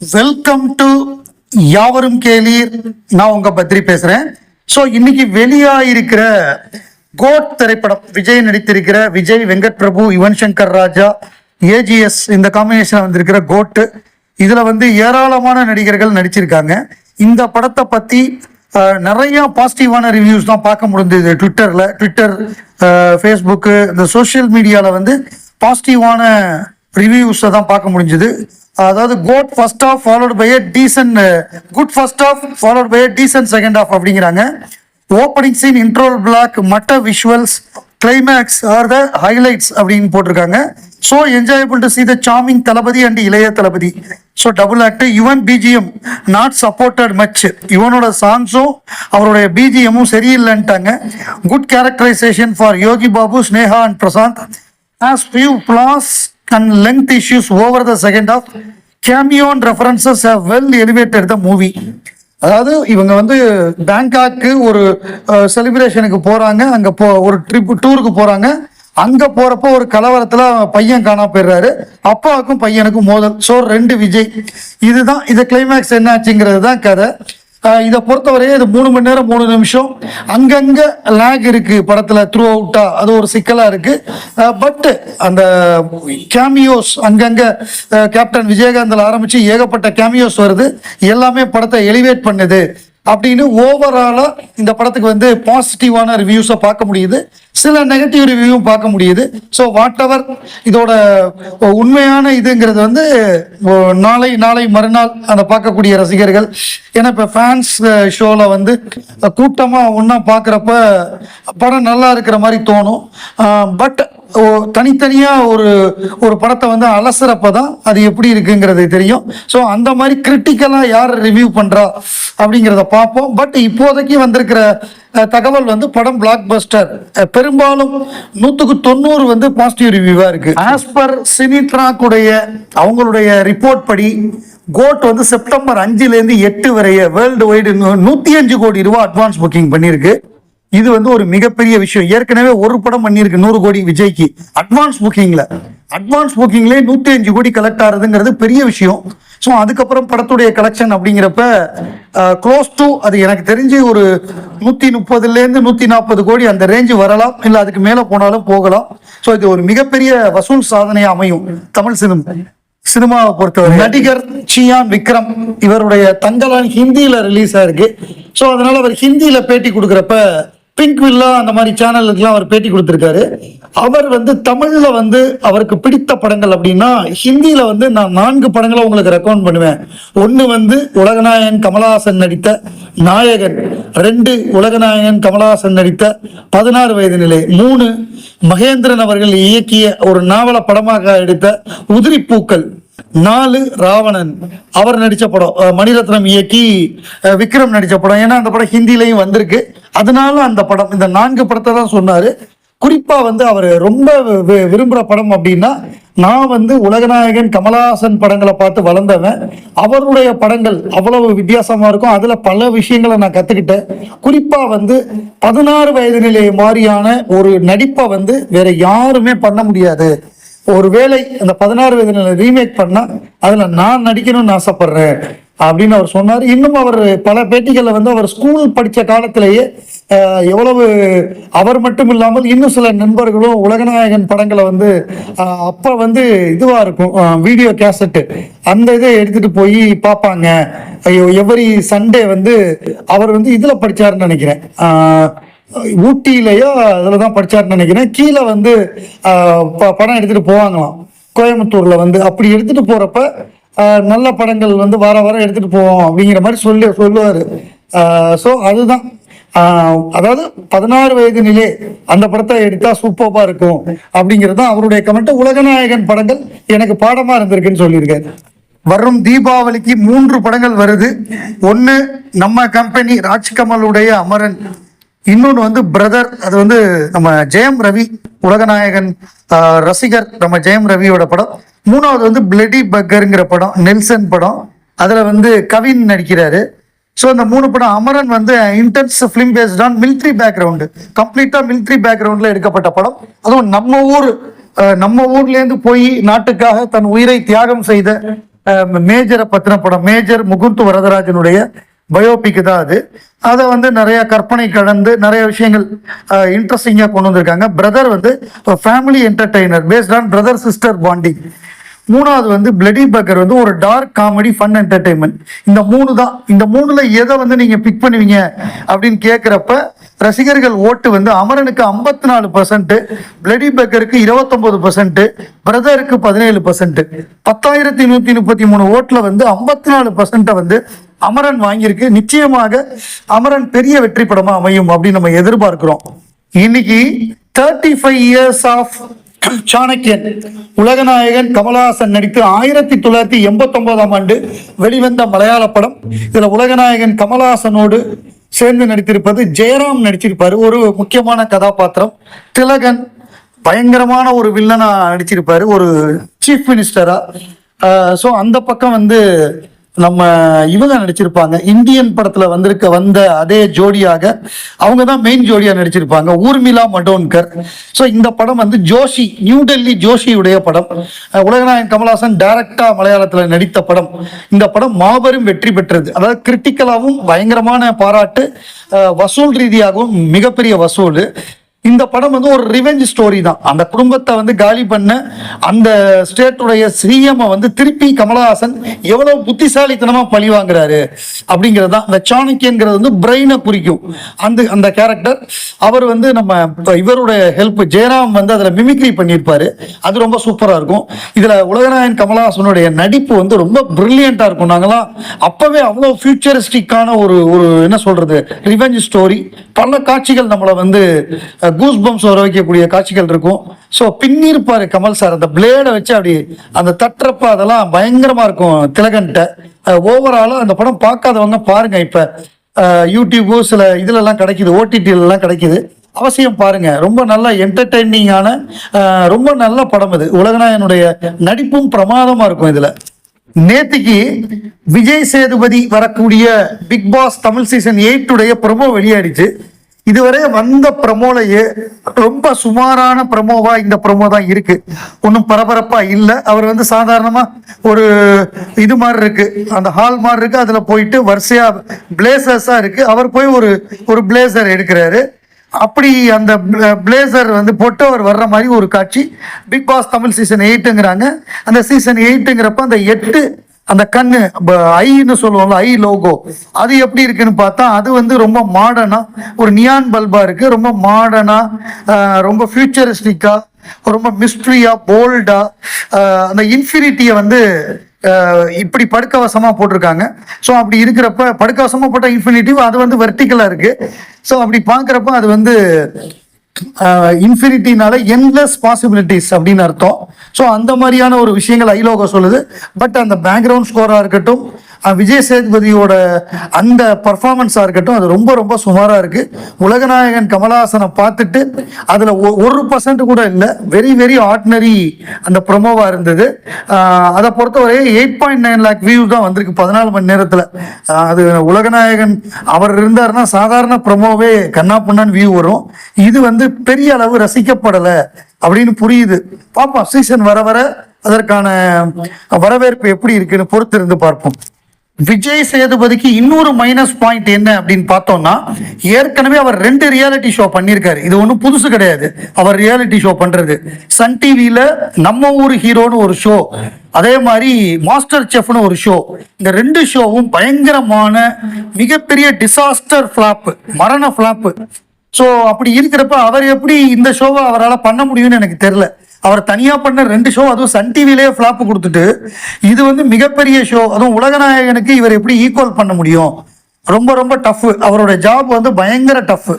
Welcome to யாவரும் கேளீர். நான் உங்க பத்ரி பேசுறேன். ஸோ இன்னைக்கு வெளியாயிருக்கிற கோட் திரைப்படம் விஜய் நடித்திருக்கிற விஜய் வெங்கட் பிரபு யுவன் சங்கர் ராஜா ஏஜிஎஸ் இந்த காம்பினேஷன் வந்திருக்கிற கோட்டு இதுல வந்து ஏராளமான நடிகர்கள் நடிச்சிருக்காங்க. இந்த படத்தை பத்தி நிறைய பாசிட்டிவான ரிவ்யூஸ் தான் பார்க்க முடிஞ்சது ட்விட்டர்ல ட்விட்டர் ஃபேஸ்புக்கு இந்த சோஷியல் மீடியாவில் வந்து பாசிட்டிவான ரிவ்யூஸை தான் பார்க்க முடிஞ்சது. அதாவது GOAT first half followed by a decent good first half followed by a decent second half அப்படிங்கிறாங்க. ஓப்பனிங் சீன் இன்ட்ரோல் பிளாக் மட்ட visuals climax are the highlights அப்படின்னு போட்டிருக்காங்க. So enjoyable to see the charming Thalapathy and Ilaya Thalapathy. So double act Yuvan BGM not supported much யுவனோட சாங்ஸும் அவருடைய பிஜிஎம்மும் சரியில்லைன்ட்டாங்க. Good characterisation for Yogi Babu Sneha and Prashanth as few flaws and length issues over the second half. Cameo and references have well elevated the movie. அதாவது இவங்க வந்து பேங்காக்கு ஒரு செலிப்ரேஷனுக்கு போறாங்க. அங்க போ ஒரு ட்ரிப் டூருக்கு போறாங்க. அங்க போறப்போ ஒரு கலவரத்துல பையன் காணாம போயிடுறாரு. அப்பாவுக்கும் பையனுக்கும் மோதல். ஸோ ரெண்டு விஜய். இதுதான் இது கிளைமேக்ஸ் என்னாச்சுங்கிறது தான் கதை. இதை பொறுத்தவரையே இது மூணு மணி நேரம் மூணு நிமிஷம். அங்கங்க லேக் இருக்கு படத்துல த்ரூ அவுட்டா அது ஒரு சிக்கலா இருக்கு. பட் அந்த கேமியோஸ் அங்கங்க கேப்டன் விஜயகாந்தில் ஆரம்பிச்சு ஏகப்பட்ட கேமியோஸ் வருது. எல்லாமே படத்தை எலிவேட் பண்ணுது. அப்படின்னு ஓவராலா இந்த படத்துக்கு வந்து பாசிட்டிவான ரிவ்யூஸை பார்க்க முடியுது. சில நெகட்டிவ் ரிவ்யூவும் பார்க்க முடியுது. ஸோ வாட் எவர் இதோட உண்மையான இதுங்கிறது வந்து நாளை நாளை மறுநாள் அந்த பார்க்கக்கூடிய ரசிகர்கள். ஏன்னா இப்போ ஃபேன்ஸ் ஷோவில் வந்து கூட்டமாக ஒன்றா பார்க்குறப்ப படம் நல்லா இருக்கிற மாதிரி தோணும். பட் தனித்தனியாக ஒரு ஒரு படத்தை வந்து அலசுறப்ப தான் அது எப்படி இருக்குங்கிறது தெரியும். ஸோ அந்த மாதிரி கிரிட்டிக்கலாக யார் ரிவ்யூ பண்ணுறா அப்படிங்கிறத பார்ப்போம். பட் இப்போதைக்கு வந்திருக்கிற தகவல் வந்து படம் பிளாக் பஸ்டர் பெரும்பாலும் நூற்றுக்கு தொண்ணூறு வந்து பாசிட்டிவ் ரிவ்யூவாக இருக்குது ஆஸ் பர் சினிட்ராக்குடைய அவங்களுடைய ரிப்போர்ட் படி கோட் வந்து செப்டம்பர் அஞ்சுலேருந்து எட்டு வரைய வேர்ல்டு வைடு நூற்றி அஞ்சு கோடி ரூபா அட்வான்ஸ் புக்கிங் பண்ணியிருக்கு. இது வந்து ஒரு மிகப்பெரிய விஷயம். ஏற்கனவே ஒரு படம் பண்ணியிருக்கு நூறு கோடி விஜய்க்கு. அட்வான்ஸ் புக்கிங்ல அட்வான்ஸ் புக்கிங்லேயே நூற்றி அஞ்சு கோடி கலெக்ட் ஆகுதுங்கிறது பெரிய விஷயம். ஸோ அதுக்கப்புறம் படத்துடைய கலெக்ஷன் அப்படிங்கிறப்ப க்ளோஸ் டு அது எனக்கு தெரிஞ்சு ஒரு நூற்றி முப்பதுலேருந்து நூற்றி நாற்பது கோடி அந்த ரேஞ்சு வரலாம். இல்லை அதுக்கு மேலே போனாலும் போகலாம். ஸோ இது ஒரு மிகப்பெரிய வசூல் சாதனையாக அமையும். தமிழ் சினிமா. சினிமாவை பொறுத்தவரை. நடிகர் சியான் விக்ரம் இவருடைய தங்கலான் ஹிந்தியில ரிலீஸ் ஆயிருக்கு. ஸோ அதனால அவர் ஹிந்தியில பேட்டி கொடுக்குறப்ப பிங்க் வில்லா அந்த மாதிரி சேனலுக்குலாம் அவர் பேட்டி கொடுத்துருக்காரு. அவர் வந்து தமிழில் வந்து அவருக்கு பிடித்த படங்கள் அப்படின்னா ஹிந்தியில் வந்து நான் நான்கு படங்களை உங்களுக்கு ரெக்கமெண்ட் பண்ணுவேன். ஒன்று வந்து உலகநாயகன் கமலஹாசன் நடித்த நாயகன் ரெண்டு உலகநாயகன் கமலஹாசன் நடித்த பதினாறு வயது நிலை மூணு மகேந்திரன் அவர்கள் இயக்கிய ஒரு நாவல படமாக எடுத்த உதிரிப்பூக்கள் நாலு ராவணன். அவர் நடித்த படம் மணிரத்னம் இயக்கி விக்ரம் நடித்த படம். ஏன்னா அந்த படம் ஹிந்திலையும் வந்திருக்கு. அதனால அந்த படம் இந்த நான்கு படத்தை தான் சொன்னாரு. குறிப்பா வந்து அவர் ரொம்ப வி- படம் அப்படின்னா நான் வந்து உலகநாயகன் கமலஹாசன் படங்களை பார்த்து வளர்ந்தவன். அவருடைய படங்கள் அவ்வளவு வித்தியாசமா இருக்கும். அதுல பல விஷயங்களை நான் கத்துக்கிட்டேன். குறிப்பா வந்து பதினாறு வயது நிலை மாதிரியான ஒரு நடிப்பை வந்து வேற யாருமே பண்ண முடியாது. ஒருவேளை அந்த பதினாறு வயது நிலை ரீமேக் பண்ணா அதுல நான் நடிக்கணும்னு ஆசைப்படுறேன். அப்படின்னு அவர் சொன்னார். இன்னும் அவர் பல பேட்டிகளில் வந்து அவர் ஸ்கூல் படித்த காலத்திலேயே எவ்வளவு அவர் மட்டும் இல்லாமல் இன்னும் சில நண்பர்களும் உலகநாயகன் படங்களை வந்து அப்போ வந்து இதுவாக இருக்கும் வீடியோ கேசட்டு அந்த இதை எடுத்துகிட்டு போய் பார்ப்பாங்க. ஐயோ எவரி சண்டே வந்து அவர் வந்து இதில் படித்தாருன்னு நினைக்கிறேன். ஊட்டியிலையோ அதில் தான் படிச்சாருன்னு நினைக்கிறேன். கீழே வந்து ப- படம் எடுத்துகிட்டு போவாங்களாம். கோயம்புத்தூரில் வந்து. அப்படி எடுத்துகிட்டு போகிறப்ப நல்ல படங்கள் வந்து வார வாரம் எடுத்துட்டு போவோம் அப்படிங்கிற மாதிரி சொல்லி சொல்லுவாரு. ஸோ அதுதான். அதாவது பதினாறு வயது நிலை அந்த படத்தை எடுத்தா சூப்பர்பா இருக்கும் அப்படிங்கிறது தான் அவருடைய கமெண்ட் உலகநாயகன் படங்கள் எனக்கு பாடமா இருந்திருக்குன்னு சொல்லியிருக்காரு. வரும் தீபாவளிக்கு மூன்று படங்கள் வருது. ஒன்று நம்ம கம்பெனி ராஜ்கமலுடைய அமரன். இன்னொன்று வந்து பிரதர் அது வந்து நம்ம ஜெயம் ரவி உலகநாயகன் ரசிகர் நம்ம ஜெயம் ரவியோட படம். மூணாவது வந்து பிளடி பக்கருங்கிற படம் நெல்சன் படம். அதில் வந்து கவின் நடிக்கிறாரு. ஸோ இந்த மூணு படம் அமரன் வந்து intense film based on military background கம்ப்ளீட்டாக மிலிட்ரி பேக்ரவுண்டில் எடுக்கப்பட்ட படம். அதுவும் நம்ம ஊர் நம்ம ஊர்லேருந்து போய் நாட்டுக்காக தன் உயிரை தியாகம் செய்த மேஜரை பத்தின படம். மேஜர் முகுந்த் வரதராஜனுடைய பயோபிக் தான் அது. அதை வந்து நிறைய கற்பனை கடந்து நிறைய விஷயங்கள் இன்ட்ரெஸ்டிங்காக கொண்டு வந்திருக்காங்க. பிரதர் வந்து family entertainer based on brother sister bonding மூணாவது வந்து பிளடி பக்கர் வந்து ஒரு டார்க் காமெடி ஃபன் என்டர்டைன்மெண்ட் இந்த மூணு தான். இந்த மூணுல எதை வந்து நீங்க பிக் பண்ணுவீங்க அப்படின்னு கேட்குறப்ப ரசிகர்கள் ஓட்டு வந்து அமரனுக்கு ஐம்பத்தி நாலு பர்சன்ட் பிளடி பக்கருக்கு இருபத்தொன்பது பர்சன்ட் பிரதருக்கு பதினேழு பர்சன்ட் பத்தாயிரத்தி நூத்தி முப்பத்தி மூணு ஓட்டுல வந்து ஐம்பத்தி நாலு பர்சன்ட்டை வந்து அமரன் வாங்கியிருக்கு. நிச்சயமாக அமரன் பெரிய வெற்றி படமா அமையும் அப்படின்னு நம்ம எதிர்பார்க்கிறோம். இன்னைக்கு thirty five years of Chanakyan உலகநாயகன் கமலஹாசன் நடித்து ஆயிரத்தி தொள்ளாயிரத்தி எண்பத்தி ஒன்பதாம் ஆண்டு வெளிவந்த மலையாள படம். இதுல உலகநாயகன் கமலஹாசனோடு சேர்ந்து நடித்திருப்பது ஜெயராம் நடிச்சிருப்பாரு. ஒரு முக்கியமான கதாபாத்திரம். திலகன் பயங்கரமான ஒரு வில்லனா நடிச்சிருப்பாரு. ஒரு சீஃப் மினிஸ்டரா ஸோ அந்த பக்கம் வந்து நம்ம இவங்க நடிச்சிருப்பாங்க. இந்தியன் படத்துல வந்திருக்க வந்த அதே ஜோடியாக அவங்க தான் மெயின் ஜோடியா நடிச்சிருப்பாங்க. ஊர்மிளா மடோன்கர். ஸோ இந்த படம் வந்து ஜோஷி நியூ டெல்லி ஜோஷியுடைய படம். உலகநாயகன் கமல்ஹாசன் டைரக்டா மலையாளத்துல நடித்த படம். இந்த படம் மாபெரும் வெற்றி பெற்றது. அதாவது கிரிட்டிக்கலாகவும் பயங்கரமான பாராட்டு வசூல் ரீதியாகவும் மிகப்பெரிய வசூல். இந்த படம் வந்து ஒரு ரிவெஞ்ச் ஸ்டோரி தான். அந்த குடும்பத்தை வந்து காலி பண்ண அந்த ஸ்டேட்டுடைய சிஎம் வந்து திருப்பி கமலஹாசன் எவ்வளவு புத்திசாலித்தனமா பழி வாங்குறாரு அப்படிங்கிறது தான். அந்த சாணக்கியங்கிறது வந்து பிரெயினை குறிக்கும். அந்த அந்த கேரக்டர் அவர் வந்து நம்ம இவருடைய ஹெல்ப் ஜெயராம் வந்து அதில் மிமிக்ரி பண்ணியிருப்பாரு. அது ரொம்ப சூப்பராக இருக்கும். இதில் உலகநாயன் கமலஹாசனுடைய நடிப்பு வந்து ரொம்ப பிரில்லியண்ட்டாக இருக்கும். நாங்களாம் அப்போவே அவ்வளோ ஃபியூச்சரிஸ்டிக்கான ஒரு ஒரு என்ன சொல்றது ரிவெஞ்ச் ஸ்டோரி பல காட்சிகள் நம்மளை வந்து கூஸ் பம்ஸ் வர வைக்கக்கூடிய காட்சிகள் இருக்கும். ஸோ பின்னிருப்பார் கமல் சார் அந்த பிளேடை வச்சு அப்படி அந்த தட்டுறப்ப அதெல்லாம் பயங்கரமாக இருக்கும் திலகன்ட்ட. ஓவராலாக அந்த படம் பார்க்காதவங்க பாருங்க இப்போ. யூடியூபு சில இதுலலாம் கிடைக்குது ஓடிடிலலாம் கிடைக்குது. அவசியம் பாருங்க. ரொம்ப நல்ல என்டர்டைனிங்கான ரொம்ப நல்ல படம் இது. உலகநாயனுடைய நடிப்பும் பிரமாதமாக இருக்கும் இதில். நேத்திக்கு விஜய் சேதுபதி வரக்கூடிய Bigg Boss Tamil season eight promo வெளியாயிடுச்சு. இதுவரை வந்த ப்ரமோலையே ரொம்ப சுமாரான ப்ரமோவா இந்த ப்ரமோ தான் இருக்கு. ஒன்றும் பரபரப்பா இல்லை. அவர் வந்து சாதாரணமா ஒரு இது மாதிரி இருக்கு. அந்த ஹால் மாதிரி இருக்கு. அதுல போயிட்டு வரிசையா பிளேசர்ஸா இருக்கு. அவர் போய் ஒரு ஒரு பிளேசர் எடுக்கிறாரு. அப்படி அந்த பிளேசர் வந்து போட்டு அவர் வர்ற மாதிரி ஒரு காட்சி. பிக் பாஸ் தமிழ் சீசன் எயிட்டுங்கிறாங்க அந்த சீசன் எயிட்டுங்கிறப்ப அந்த எட்டு அந்த கண்ணு ஐன்னு சொல்லுவோம்ல ஐ லோகோ அது எப்படி இருக்குன்னு பார்த்தா அது வந்து ரொம்ப மாடர்னா ஒரு நியான் பல்பா இருக்கு. ரொம்ப மாடர்னா ரொம்ப ஃபியூச்சரிஸ்டிக்கா ரொம்ப மிஸ்ட்ரியா போல்டா அந்த இன்ஃபினிட்டியை வந்து இப்படி படுக்கவசமாக போட்டிருக்காங்க. ஸோ அப்படி இருக்கிறப்ப படுக்கவசமாக போட்ட இன்ஃபினிட்டிவ் அது வந்து வெர்டிக்கலா இருக்கு. ஸோ அப்படி பார்க்குறப்ப அது வந்து இன்ஃபினிட்டினால என்லெஸ் பாசிபிலிட்டிஸ் அப்படின்னு அர்த்தம். ஸோ அந்த மாதிரியான ஒரு விஷயங்கள் ஐலோகம் சொல்லுது. பட் அந்த பேக்ரவுண்ட் ஸ்கோராக இருக்கட்டும் விஜய் சேதுபதியோட அந்த பர்ஃபார்மன்ஸாக இருக்கட்டும் அது ரொம்ப ரொம்ப சுமாராக இருக்கு. உலகநாயகன் கமலஹாசனை பார்த்துட்டு அதில் ஒரு பர்சன்ட் கூட இல்லை. வெரி வெரி ஆர்டினரி அந்த ப்ரொமோவாக இருந்தது. அதை பொறுத்தவரை eight point nine lakh view தான் வந்திருக்கு பதினாலு மணி நேரத்தில். அது உலகநாயகன் அவர் இருந்தாருன்னா சாதாரண ப்ரொமோவே கண்ணா புண்ணான்னு வியூ வரும். இது வந்து பெரிய அளவு ரசிக்கப்படலை அப்படின்னு புரியுது. பார்ப்போம் சீசன் வர வர அதற்கான வரவேற்பு எப்படி இருக்குன்னு பொறுத்திருந்து பார்ப்போம். விஜய் சேதுபதிக்கு இன்னொரு மைனஸ் பாயிண்ட் என்ன அப்படின்னு பார்த்தோம்னா ஏற்கனவே அவர் ரெண்டு ரியாலிட்டி ஷோ பண்ணியிருக்காரு. இது ஒன்றும் புதுசு கிடையாது. அவர் ரியாலிட்டி ஷோ பண்றது. சன் டிவியில நம்ம ஊர் ஹீரோன்னு ஒரு ஷோ அதே மாதிரி மாஸ்டர் செஃப்னு ஒரு ஷோ இந்த ரெண்டு ஷோவும் பயங்கரமான மிகப்பெரிய டிசாஸ்டர் ஃபிளாப் மரண ஃபிளாப் ஸோ அப்படி இருக்கிறப்ப அவர் எப்படி இந்த ஷோவை அவரால் பண்ண முடியும்னு எனக்கு தெரியல. அவர் தனியாக பண்ண ரெண்டு ஷோ அதுவும் சன் டிவிலேயே ஃப்ளாப் கொடுத்துட்டு இது வந்து மிகப்பெரிய ஷோ அதுவும் உலகநாயகனுக்கு இவர் எப்படி ஈக்குவல் பண்ண முடியும்? ரொம்ப ரொம்ப டஃப் அவரோட ஜாப் வந்து பயங்கர டஃப்